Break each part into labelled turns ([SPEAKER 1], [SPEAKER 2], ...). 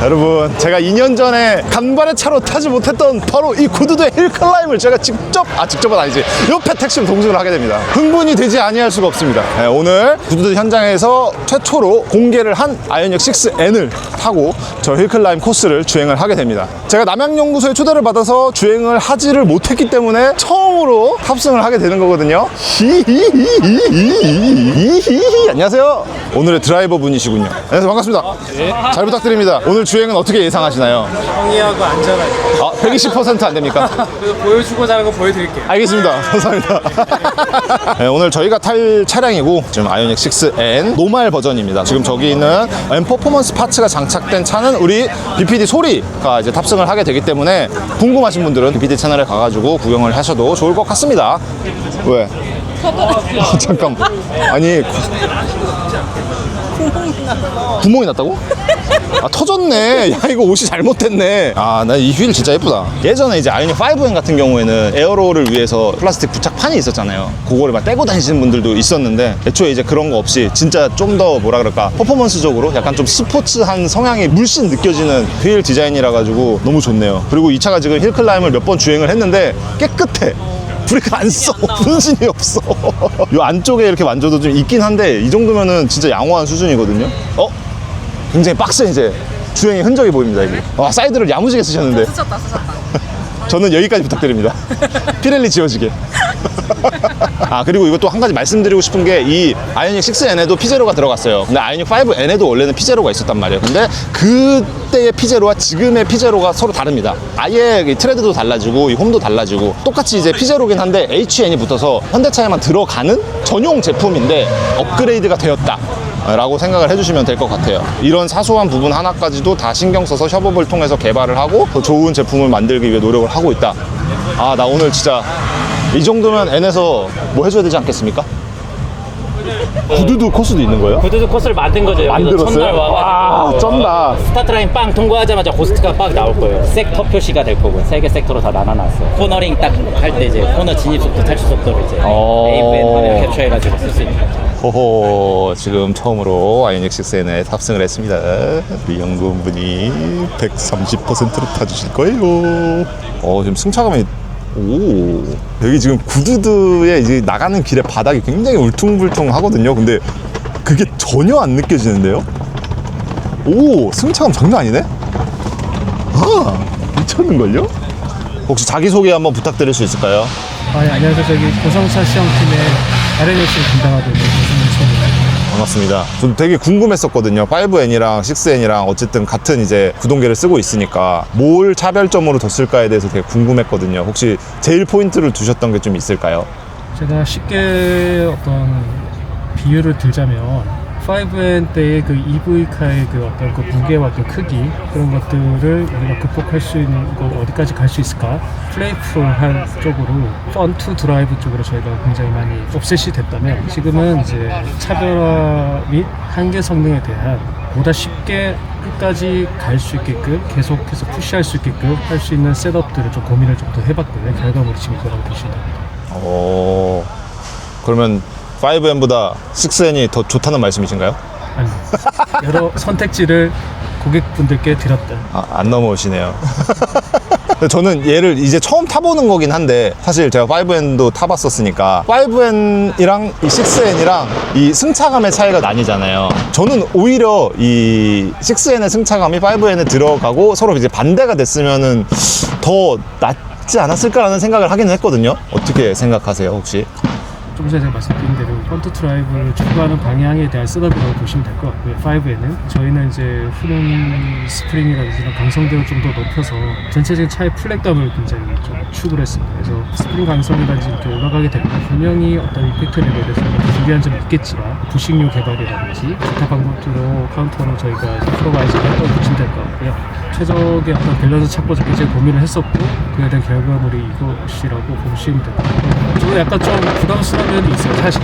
[SPEAKER 1] 여러분 제가 2년 전에 간발의 차로 타지 못했던 바로 이 구두도 힐클라임을 제가 직접 아 직접은 아니지. 옆에 택시로 동승을 하게 됩니다. 흥분이 되지 아니할 수가 없습니다. 네, 오늘 구두도 현장에서 최초로 공개를 한 아이언역 6N을 타고 저 힐클라임 코스를 주행을 하게 됩니다. 제가 남양연구소에 초대를 받아서 주행을 하지를 못했기 때문에 처음으로 탑승을 하게 되는 거거든요. 안녕하세요. 오늘의 드라이버 분이시군요. 안녕하세요 반갑습니다. 아, 네. 잘 부탁드립니다. 오늘 주행은 어떻게 예상하시나요?
[SPEAKER 2] 정의하고 안전하게
[SPEAKER 1] 아, 120%안 됩니까?
[SPEAKER 2] 그래서 보여주고자 하는 거 보여드릴게요
[SPEAKER 1] 알겠습니다. 감사합니다. 네, 오늘 저희가 탈 차량이고 지금 아이오닉 6N 노말 버전입니다. 지금 저기 있는 M 퍼포먼스 파츠가 장착된 차는 우리 BPD 소리가 이제 탑승을 하게 되기 때문에 궁금하신 분들은 BPD 채널에 가가지고 구경을 하셔도 좋을 것 같습니다. 왜? 아, 잠깐. 아니 구멍이 났다고? 아 터졌네. 야 이거 옷이 잘못됐네. 아 나 이 휠 진짜 예쁘다. 예전에 이제 아이오닉 5N 같은 경우에는 에어로를 위해서 플라스틱 부착판이 있었잖아요. 그거를 막 떼고 다니시는 분들도 있었는데 애초에 이제 그런 거 없이 진짜 좀 더 뭐라 그럴까 퍼포먼스적으로 약간 좀 스포츠한 성향이 물씬 느껴지는 휠 디자인이라 가지고 너무 좋네요. 그리고 이 차가 지금 힐클라임을 몇 번 주행을 했는데 깨끗해. 브레이크 안 써. 분신이 없어. 이 안쪽에 이렇게 만져도 좀 있긴 한데 이 정도면은 진짜 양호한 수준이거든요. 어? 굉장히 빡세 이제 주행의 흔적이 보입니다 이게. 와 사이드를 야무지게 쓰셨는데.
[SPEAKER 3] 쓰셨다 쓰셨다
[SPEAKER 1] 저는 여기까지 부탁드립니다. 피렐리 지워지게. 아 그리고 이것도 한 가지 말씀드리고 싶은 게 이 아이오닉 6N에도 피제로가 들어갔어요. 근데 아이오닉 5N에도 원래는 피제로가 있었단 말이에요. 근데 그때의 피제로와 지금의 피제로가 서로 다릅니다. 아예 이 트레드도 달라지고 이 홈도 달라지고 똑같이 이제 피제로긴 한데 HN이 붙어서 현대차에만 들어가는 전용 제품인데 업그레이드가 되었다. 라고 생각을 해주시면 될 것 같아요. 이런 사소한 부분 하나까지도 다 신경 써서 협업을 통해서 개발을 하고 더 좋은 제품을 만들기 위해 노력을 하고 있다. 아, 나 오늘 진짜 이 정도면 N에서 뭐 해줘야 되지 않겠습니까? 구두도 코스도 있는 거예요?
[SPEAKER 4] 구두도 코스를 만든 거죠. 여기서
[SPEAKER 1] 만들었어요?
[SPEAKER 4] 첫날 와가지고
[SPEAKER 1] 와, 쩐다.
[SPEAKER 4] 스타트 라인 빵 통과하자마자 호스트가 빡 나올 거예요. 섹터 표시가 될 거고 세 개 섹터로 다 나눠놨어요. 코너링 딱 할 때 이제 코너 진입 속도, 탈출 속도를 이제
[SPEAKER 1] 어.
[SPEAKER 4] AFN 화면 캡처해가지고 쓸 수 있는 거죠.
[SPEAKER 1] 호호, 지금 처음으로 아이닉 6N에 탑승을 했습니다. 연구원분이 130%로 타주실 거예요. 어, 지금 승차감이 오 여기 지금 구두드에 이제 나가는 길의 바닥이 굉장히 울퉁불퉁 하거든요. 근데 그게 전혀 안 느껴지는데요? 오 승차감 장난 아니네? 아 미쳤는걸요? 혹시 자기소개 한번 부탁드릴 수 있을까요?
[SPEAKER 2] 아, 예, 안녕하세요 저기 고성차 시험팀의 RNS를 담당하고 고성철입니다
[SPEAKER 1] 반갑습니다. 좀 되게 궁금했었거든요. 5N이랑 6N이랑 어쨌든 같은 이제 구동계를 쓰고 있으니까 뭘 차별점으로 뒀을까에 대해서 되게 궁금했거든요. 혹시 제일 포인트를 두셨던 게 좀 있을까요?
[SPEAKER 2] 제가 쉽게 어떤 비유를 들자면 5N 때의 그 EV카의 그 어떤 그 무게와 그 크기 그런 것들을 우리가 극복할 수 있는 거 어디까지 갈 수 있을까 플레이풀한 쪽으로 펀투 드라이브 쪽으로 저희가 굉장히 많이 옵셋이 됐다면 지금은 이제 차별화 및 한계 성능에 대한 보다 쉽게 끝까지 갈 수 있게끔 계속해서 푸시할 수 있게끔 할 수 있는 셋업들을 좀 고민을 좀 더 해봤고요 결과물이 지금 이거라고 보시면 됩니다.
[SPEAKER 1] 어, 그러면 5N보다 6N이 더 좋다는 말씀이신가요?
[SPEAKER 2] 아니 여러 선택지를 고객분들께 드렸다.
[SPEAKER 1] 아, 안 넘어오시네요. 저는 얘를 이제 처음 타보는 거긴 한데 사실 제가 5N도 타봤었으니까 5N이랑 이 6N이랑 이 승차감의 차이가 나뉘잖아요. 저는 오히려 이 6N의 승차감이 5N에 들어가고 서로 이제 반대가 됐으면은 더 낫지 않았을까라는 생각을 하기는 했거든요. 어떻게 생각하세요, 혹시?
[SPEAKER 2] 조금 전에 제가 말씀드린 대로 펀트 드라이브를 추구하는 방향에 대한 셋업이라고 보시면 될 것 같고요. 5에는 저희는 이제 후륜 스프링이라든지 이런 강성들을 좀더 높여서 전체적인 차의 플랫감을 굉장히 좀 추구를 했습니다. 그래서 스프링 강성이라든지 이렇게 올라가게 되면 분명히 어떤 이펙트 레벨에서 불리한 점이 있겠지만 부식류 개발이라든지 기타 방법으로 카운터로 저희가 프로바이즈를 했던 보시면 될 것 같고요. 최적의 어떤 밸런스 찾고자 굉장히 고민을 했었고 그에 대한 결과물이 이것이라고 보시면 될것같 고 저도 약간 좀 부담스러운 면이 있어요 사실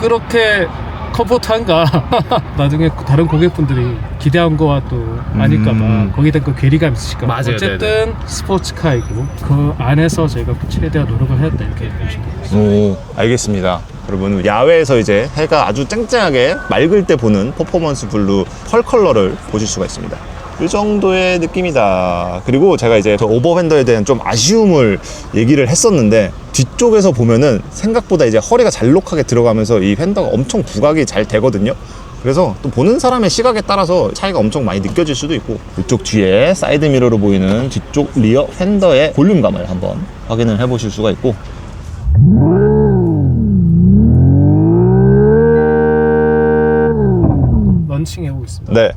[SPEAKER 2] 그렇게 컴포트한가 나중에 다른 고객분들이 기대한 거와 또 아닐까봐
[SPEAKER 1] 음.
[SPEAKER 2] 거기에 대한 그 괴리감 있으실까
[SPEAKER 1] 맞아요,
[SPEAKER 2] 어쨌든 스포츠카이고 그 안에서 저희가 최대한 노력을 했다 이렇게 보시면 됩니다
[SPEAKER 1] 오, 알겠습니다. 여러분 야외에서 이제 해가 아주 쨍쨍하게 맑을 때 보는 퍼포먼스 블루 펄 컬러를 보실 수가 있습니다. 이 정도의 느낌이다. 그리고 제가 이제 저 오버 팬더에 대한 좀 아쉬움을 얘기를 했었는데 뒤쪽에서 보면은 생각보다 이제 허리가 잘록하게 들어가면서 이 팬더가 엄청 부각이 잘 되거든요. 그래서 또 보는 사람의 시각에 따라서 차이가 엄청 많이 느껴질 수도 있고 이쪽 뒤에 사이드 미러로 보이는 뒤쪽 리어 팬더의 볼륨감을 한번 확인을 해 보실 수가 있고
[SPEAKER 2] 런칭 해보고 있습니다.
[SPEAKER 1] 네.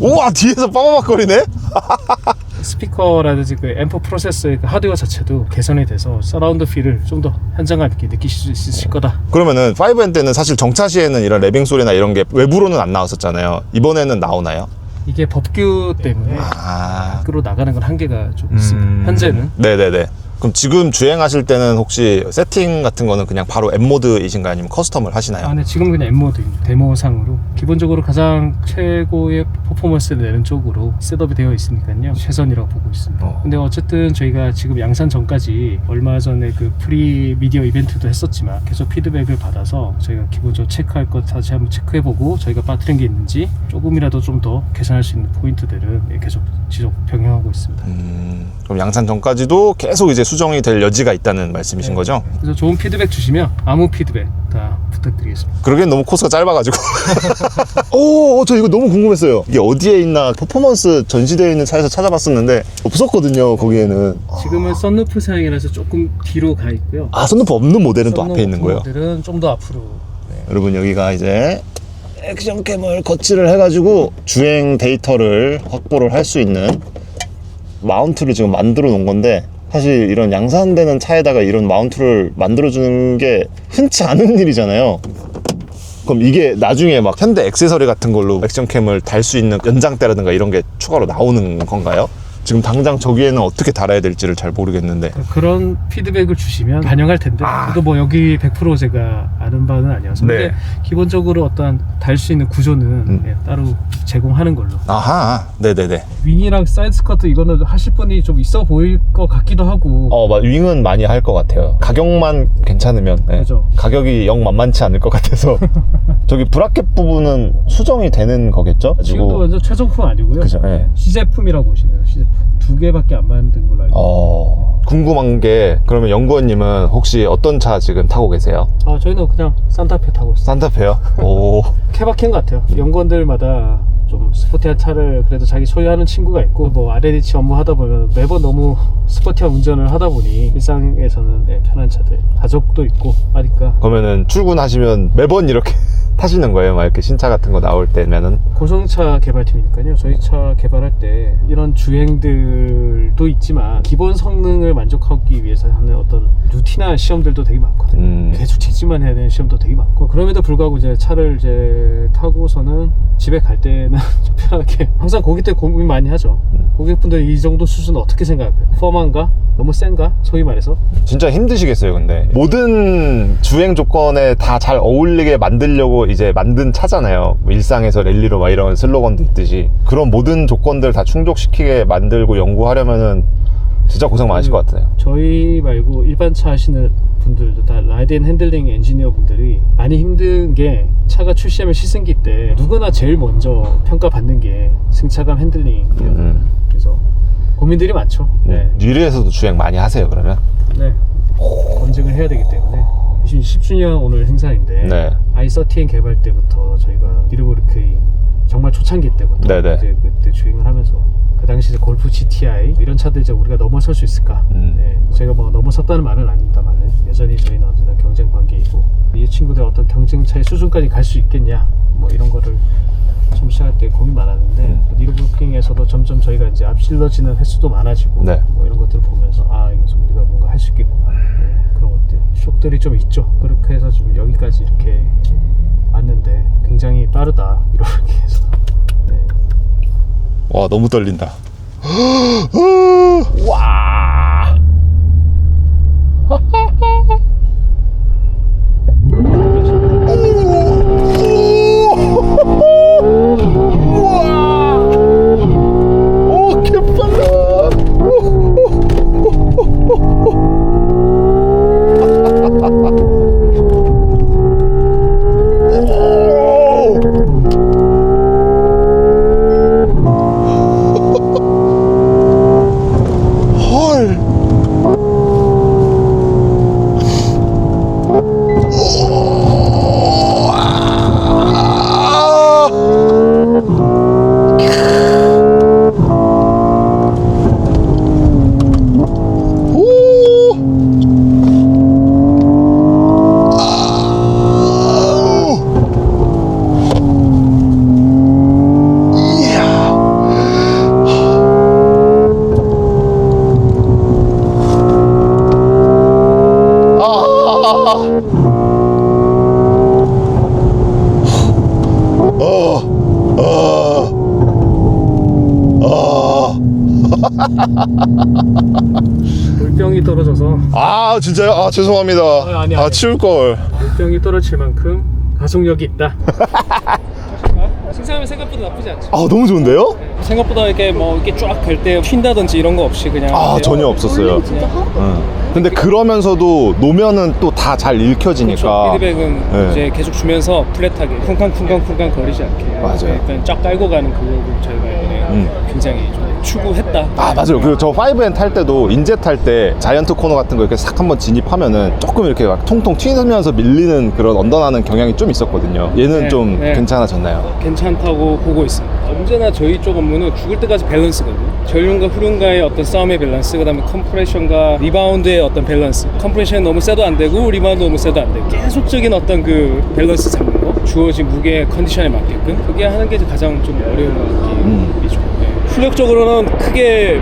[SPEAKER 1] 오! 우와 뒤에서 빠바박거리네?
[SPEAKER 2] 스피커라든지 그 앰프 프로세서의 그 하드웨어 자체도 개선이 돼서 서라운드 필을 좀 더 현장감 있게 느끼실 수 있으실 거다.
[SPEAKER 1] 그러면은 5N 때는 사실 정차 시에는 이런 랩빙 소리나 이런 게 외부로는 안 나왔었잖아요. 이번에는 나오나요?
[SPEAKER 2] 이게 법규 때문에
[SPEAKER 1] 아.
[SPEAKER 2] 밖으로 나가는 건 한계가 좀 있습니다. 현재는
[SPEAKER 1] 네네네. 그럼 지금 주행하실 때는 혹시 세팅 같은 거는 그냥 바로 M 모드이신가요? 아니면 커스텀을 하시나요?
[SPEAKER 2] 아, 네, 지금 그냥 M모드입니다. 데모상으로 기본적으로 가장 최고의 퍼포먼스를 내는 쪽으로 셋업이 되어 있으니까요. 최선이라고 보고 있습니다.
[SPEAKER 1] 어.
[SPEAKER 2] 근데 어쨌든 저희가 지금 양산 전까지 얼마 전에 그 프리 미디어 이벤트도 했었지만 계속 피드백을 받아서 저희가 기본적으로 체크할 것 다시 한번 체크해보고 저희가 빠뜨린 게 있는지 조금이라도 좀 더 개선할 수 있는 포인트들을 계속 지속 병행하고 있습니다.
[SPEAKER 1] 음, 그럼 양산 전까지도 계속 이제 수정이 될 여지가 있다는 말씀이신
[SPEAKER 2] 네.
[SPEAKER 1] 거죠?
[SPEAKER 2] 그래서 좋은 피드백 주시면 아무 피드백 다 부탁드리겠습니다.
[SPEAKER 1] 그러기엔 너무 코스가 짧아가지고. 오, 어, 저 이거 너무 궁금했어요. 이게 어디에 있나 퍼포먼스 전시되어 있는 차에서 찾아봤었는데 없었거든요, 거기에는.
[SPEAKER 2] 지금은 썬루프 사양이라서 조금 뒤로 가 있고요.
[SPEAKER 1] 아, 선루프 없는 모델은 또 앞에 있는 거예요.
[SPEAKER 2] 모델은 좀 더 앞으로. 네.
[SPEAKER 1] 여러분, 여기가 이제 액션캠을 거치를 해가지고 주행 데이터를 확보를 할 수 있는 마운트를 지금 만들어 놓은 건데 사실 이런 양산되는 차에다가 이런 마운트를 만들어주는 게 흔치 않은 일이잖아요. 그럼 이게 나중에 막 현대 액세서리 같은 걸로 액션캠을 달 수 있는 연장대라든가 이런 게 추가로 나오는 건가요? 지금 당장 저기에는 어떻게 달아야 될지를 잘 모르겠는데
[SPEAKER 2] 그런 피드백을 주시면 반영할 텐데 저도 뭐 여기 100% 제가 아는 바는 아니어서
[SPEAKER 1] 네.
[SPEAKER 2] 근데 기본적으로 어떤 달 수 있는 구조는
[SPEAKER 1] 음.
[SPEAKER 2] 예, 따로 제공하는 걸로
[SPEAKER 1] 아하 네네네
[SPEAKER 2] 윙이랑 사이드 스커트 이거는 하실 분이 좀 있어 보일 것 같기도 하고
[SPEAKER 1] 어, 맞- 윙은 많이 할 것 같아요. 가격만 괜찮으면. 네.
[SPEAKER 2] 그죠.
[SPEAKER 1] 가격이 영 만만치 않을 것 같아서. 저기 브라켓 부분은 수정이 되는 거겠죠?
[SPEAKER 2] 지금도 완전 최종품 아니고요
[SPEAKER 1] 그죠, 예.
[SPEAKER 2] 시제품이라고 보시네요 시제품 두 개밖에 안 만든 걸로 알고
[SPEAKER 1] 어, 궁금한 게, 그러면 연구원님은 혹시 어떤 차 지금 타고 계세요?
[SPEAKER 2] 아 저희는 그냥 산타페 타고 있어요
[SPEAKER 1] 산타페요? 오.
[SPEAKER 2] 케바케인 것 같아요. 연구원들마다 좀 스포티한 차를 그래도 자기 소유하는 친구가 있고 뭐 R&D 업무 하다 보면 매번 너무 스포티한 운전을 하다 보니 일상에서는 네, 편한 차들 가족도 있고 하니까
[SPEAKER 1] 그러면은 출근하시면 매번 이렇게 타시는 거예요? 막 이렇게 신차 같은 거 나올 때면은?
[SPEAKER 2] 고성차 개발팀이니까요. 저희 차 개발할 때 이런 주행들도 있지만 기본 성능을 만족하기 위해서 하는 어떤 루틴한 시험들도 되게 많거든요.
[SPEAKER 1] 음.
[SPEAKER 2] 계속 직진만 해야 되는 시험도 되게 많고 그럼에도 불구하고 이제 차를 이제 타고서는 집에 갈 때는 좀 편하게 항상 고객 때 고민 많이 하죠. 고객분들 이 정도 수준은 어떻게 생각해요? 펌한가? 너무 센가? 소위 말해서
[SPEAKER 1] 진짜 힘드시겠어요, 근데. 모든 주행 조건에 다 잘 어울리게 만들려고 이제 만든 차잖아요. 뭐 일상에서 랠리로 막 이런 슬로건도 있듯이. 그런 모든 조건들 다 충족시키게 만들고 연구하려면은 진짜 고생 많으실 것 같아요.
[SPEAKER 2] 저희 말고 일반 차 하시는 분들도 다 라이드 앤 핸들링 엔지니어 분들이 많이 힘든 게 차가 출시하면 시승기 때 누구나 제일 먼저 평가받는 게 승차감 핸들링이에요.
[SPEAKER 1] 음.
[SPEAKER 2] 그래서 고민들이 많죠. 네.
[SPEAKER 1] 뉴리에서도 주행 많이 하세요, 그러면?
[SPEAKER 2] 네. 검증을 해야 되기 때문에 10주년 오늘 행사인데
[SPEAKER 1] 네.
[SPEAKER 2] i30N 개발 때부터 저희가 니르보르크의 정말 초창기 때부터
[SPEAKER 1] 네네.
[SPEAKER 2] 이제 그때 주행을 하면서 그 당시 이제 골프 GTI 이런 차들 이제 우리가 넘어설 수 있을까?
[SPEAKER 1] 음.
[SPEAKER 2] 네, 제가 뭐 넘어섰다는 말은 아닙니다만은 여전히 저희는 언제나 경쟁 관계이고 이 친구들 어떤 경쟁차의 수준까지 갈 수 있겠냐? 뭐 이런 거를 처음 시작할 때 고민 많았는데
[SPEAKER 1] 음.
[SPEAKER 2] 니르브루킹에서도 점점 저희가 이제 앞질러지는 횟수도 많아지고
[SPEAKER 1] 네.
[SPEAKER 2] 뭐 이런 것들을 보면서 아 이것은 우리가 뭔가 할 수 있겠구나 네, 그런 것들 쇽들이 좀 있죠 그렇게 해서 지금 여기까지 이렇게 왔는데 굉장히 빠르다 이렇게 해서 네.
[SPEAKER 1] 와, 너무 떨린다. 와.
[SPEAKER 2] 물병이 떨어져서
[SPEAKER 1] 아 진짜요? 아 죄송합니다.
[SPEAKER 2] 아, 아니, 아니.
[SPEAKER 1] 치울 걸.
[SPEAKER 2] 물병이 떨어질 만큼 가속력이 있다. 승차하면 생각보다 나쁘지 않죠.
[SPEAKER 1] 아 너무 좋은데요?
[SPEAKER 2] 생각보다 이렇게 뭐 이렇게 쫙 갈 때 튄다든지 이런 거 없이 그냥
[SPEAKER 1] 아 전혀 없었어요. 응. 근데 그러면서도 노면은 또 다 잘 읽혀지니까.
[SPEAKER 2] 피드백은
[SPEAKER 1] 네.
[SPEAKER 2] 이제 계속 주면서 플랫하게 쿵쾅쿵쾅쿵쾅 거리지 않게
[SPEAKER 1] 맞아요.
[SPEAKER 2] 일단 쫙 깔고 가는 그거를 저희가 이번에
[SPEAKER 1] 음.
[SPEAKER 2] 굉장히 좀 추구했다.
[SPEAKER 1] 아 맞아요. 그리고 저 5N 탈 때도 인제 탈 때 자이언트 코너 같은 거 이렇게 싹 한번 진입하면은 조금 이렇게 막 통통 튀면서 밀리는 그런 언더나는 경향이 좀 있었거든요. 얘는
[SPEAKER 2] 네,
[SPEAKER 1] 좀
[SPEAKER 2] 네.
[SPEAKER 1] 괜찮아졌나요?
[SPEAKER 2] 괜찮다고 보고 있습니다. 언제나 저희 쪽 업무는 죽을 때까지 밸런스거든요. 전륜과 후륜과의 어떤 싸움의 밸런스, 그다음에 컴프레션과 리바운드의 어떤 밸런스. 컴프레션 너무 세도 안 되고 리바운드 너무 세도 안 되고 계속적인 어떤 그 밸런스 잡는 거. 주어진 무게 컨디션에 맞게끔 그게 하는 게 가장 좀 어려운 느낌이죠. 네. 출력적으로는 크게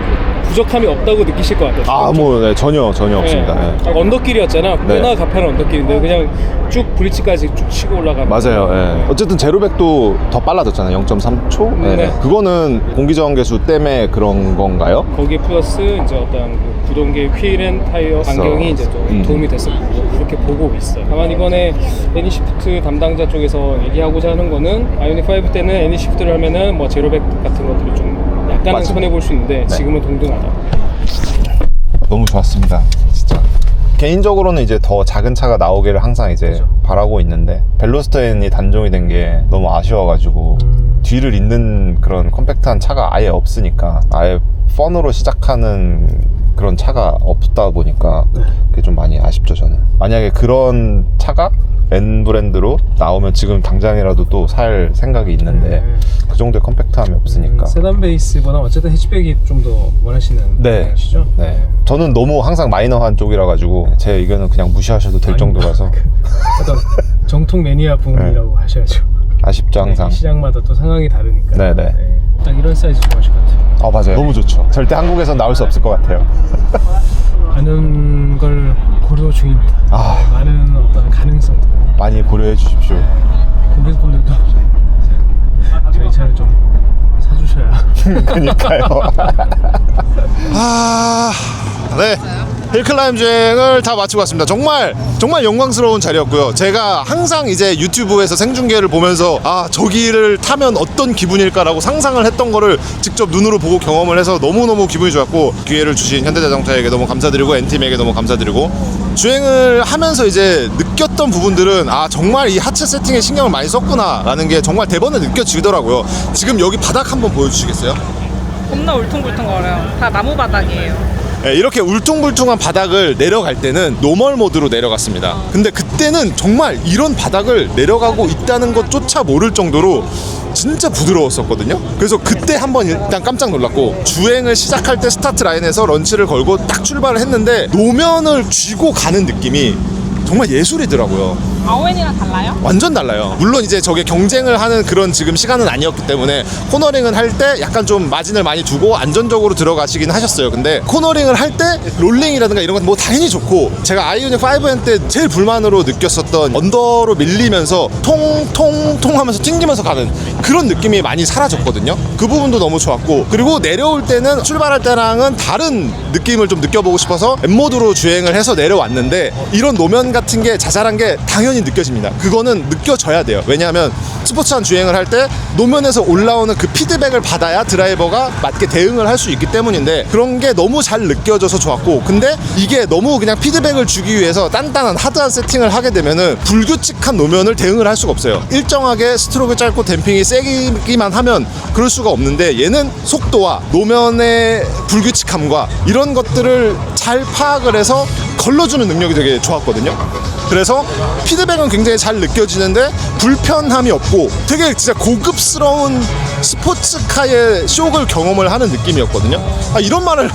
[SPEAKER 2] 부족함이 없다고 느끼실 것 같아요.
[SPEAKER 1] 아 뭐 네, 전혀 전혀 없습니다.
[SPEAKER 2] 네.
[SPEAKER 1] 네.
[SPEAKER 2] 언덕길이었잖아.
[SPEAKER 1] 네.
[SPEAKER 2] 꽤나 가파른 언덕길인데 그냥 쭉 브릿지까지 쭉 치고 올라가면
[SPEAKER 1] 맞아요. 예. 어쨌든 제로백도 더 빨라졌잖아요. 0.3초.
[SPEAKER 2] 네.
[SPEAKER 1] 그거는 공기저항계수 때문에 그런 건가요?
[SPEAKER 2] 거기에 플러스 이제 어떤 그 구동계 휠앤 타이어 안경이 이제 또
[SPEAKER 1] 음.
[SPEAKER 2] 도움이 됐었고 그렇게 보고 있어요. 다만 이번에 애니시프트 담당자 쪽에서 얘기하고자 하는 거는 아이오닉 5 때는 애니시프트를 하면은 뭐 제로백 같은 것들을 좀 약간은
[SPEAKER 1] 맞아요.
[SPEAKER 2] 손해 볼 수 있는데
[SPEAKER 1] 네.
[SPEAKER 2] 지금은 동등하다.
[SPEAKER 1] 너무 좋았습니다. 진짜. 개인적으로는 이제 더 작은 차가 나오기를 항상 이제. 바라고 있는데 벨로스터엔이 단종이 된 게 너무 아쉬워가지고
[SPEAKER 2] 음.
[SPEAKER 1] 뒤를 잇는 그런 컴팩트한 차가 아예 없으니까 아예 펀으로 시작하는 그런 차가 없다 보니까
[SPEAKER 2] 네.
[SPEAKER 1] 그게 좀 많이 아쉽죠 저는 만약에 그런 차가 N 브랜드로 나오면 지금 당장이라도 또 살 생각이 있는데
[SPEAKER 2] 네.
[SPEAKER 1] 그 정도의 컴팩트함이 없으니까
[SPEAKER 2] 음, 세단 베이스보다 어쨌든 해치백이 좀 더 원하시는
[SPEAKER 1] 네.
[SPEAKER 2] 시죠?
[SPEAKER 1] 네. 저는 너무 항상 마이너한 쪽이라 가지고 제 의견은 그냥 무시하셔도 될 정도라서
[SPEAKER 2] 어떤 정통 매니아 분이라고 하셔야죠.
[SPEAKER 1] 아쉽죠 항상.
[SPEAKER 2] 네, 시장마다 또 상황이 다르니까.
[SPEAKER 1] 네네.
[SPEAKER 2] 딱 이런 사이즈 좋아하실 것 같아요.
[SPEAKER 1] 아 맞아요. 너무 좋죠. 절대 한국에서 나올 수 없을 것 같아요.
[SPEAKER 2] 많은 걸 고려 중입니다.
[SPEAKER 1] 아
[SPEAKER 2] 많은 어떤 가능성들.
[SPEAKER 1] 많이 고려해 주십시오.
[SPEAKER 2] 고객분들도 저희 차를 좀 사주셔야.
[SPEAKER 1] 그니까요. 아, 네. 힐클라임 주행을 다 마치고 왔습니다. 정말 정말 영광스러운 자리였고요. 제가 항상 이제 유튜브에서 생중계를 보면서 아 저기를 타면 어떤 기분일까라고 상상을 했던 거를 직접 눈으로 보고 경험을 해서 너무 너무 기분이 좋았고 기회를 주신 현대자동차에게 너무 감사드리고 엔팀에게 너무 감사드리고 주행을 하면서 이제 느꼈던 부분들은 아 정말 이 하체 세팅에 신경을 많이 썼구나라는 게 정말 대번에 느껴지더라고요. 지금 여기 바닥 한번 보여주시겠어요?
[SPEAKER 3] 겁나 울퉁불퉁 거려요. 다 나무 바닥이에요.
[SPEAKER 1] 네, 이렇게 울퉁불퉁한 바닥을 내려갈 때는 노멀 모드로 내려갔습니다. 근데 그때는 정말 이런 바닥을 내려가고 있다는 것조차 모를 정도로 진짜 부드러웠었거든요. 그래서 그때 한번 일단 깜짝 놀랐고 주행을 시작할 때 스타트 라인에서 런치를 걸고 딱 출발을 했는데 노면을 쥐고 가는 느낌이 정말 예술이더라고요.
[SPEAKER 3] 아오엔이랑 달라요?
[SPEAKER 1] 완전 달라요. 물론 이제 저게 경쟁을 하는 그런 지금 시간은 아니었기 때문에 코너링은 할 때 약간 좀 마진을 많이 두고 안전적으로 들어가시긴 하셨어요. 근데 코너링을 할 때 롤링이라든가 이런 건 뭐 당연히 좋고 제가 아이오닉 5N 때 제일 불만으로 느꼈었던 언더로 밀리면서 통통통 하면서 튕기면서 가는 그런 느낌이 많이 사라졌거든요. 그 부분도 너무 좋았고 그리고 내려올 때는 출발할 때랑은 다른 느낌을 좀 느껴보고 싶어서 M모드로 주행을 해서 내려왔는데 이런 노면 같은 게 자잘한 게 당연히 느껴집니다. 그거는 느껴져야 돼요. 왜냐하면 스포츠한 주행을 할 때 노면에서 올라오는 그 피드백을 받아야 드라이버가 맞게 대응을 할 수 있기 때문인데 그런 게 너무 잘 느껴져서 좋았고 근데 이게 너무 그냥 피드백을 주기 위해서 단단한 하드한 세팅을 하게 되면은 불규칙한 노면을 대응을 할 수가 없어요. 일정하게 스트로크 짧고 댐핑이 세기만 하면 그럴 수가 없는데 얘는 속도와 노면의 불규칙함과 이런 것들을 잘 파악을 해서 걸러주는 능력이 되게 좋았거든요. 그래서 피드백은 굉장히 잘 느껴지는데 불편함이 없고 되게 진짜 고급스러운 스포츠카의 쇼를 경험을 하는 느낌이었거든요. 아, 이런 말을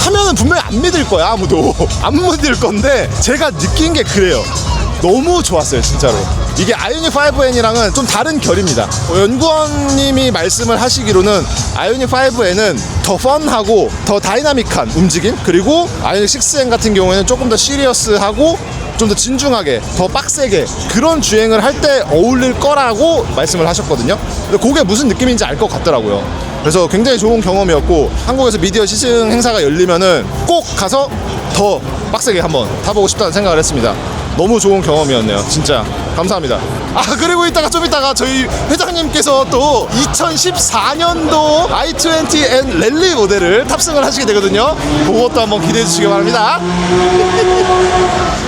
[SPEAKER 1] 하면은 분명히 안 믿을 거야 아무도 안 믿을 건데 제가 느낀 게 그래요. 너무 좋았어요 진짜로 이게 아이오닉 5N이랑은 좀 다른 결입니다 어, 연구원님이 말씀을 하시기로는 아이오닉 5N은 더 펀하고 더 다이나믹한 움직임 그리고 아이오닉 6N 같은 경우에는 조금 더 시리어스하고 좀 더 진중하게 더 빡세게 그런 주행을 할 때 어울릴 거라고 말씀을 하셨거든요. 근데 그게 무슨 느낌인지 알 것 같더라고요. 그래서 굉장히 좋은 경험이었고 한국에서 미디어 시승 행사가 열리면은 꼭 가서 더 빡세게 한번 타보고 싶다는 생각을 했습니다. 너무 좋은 경험이었네요. 진짜. 감사합니다. 아 그리고 이따가 좀 이따가 저희 회장님께서 또 2014년도 i20N 랠리 모델을 탑승을 하시게 되거든요. 그것도 한번 기대해 주시기 바랍니다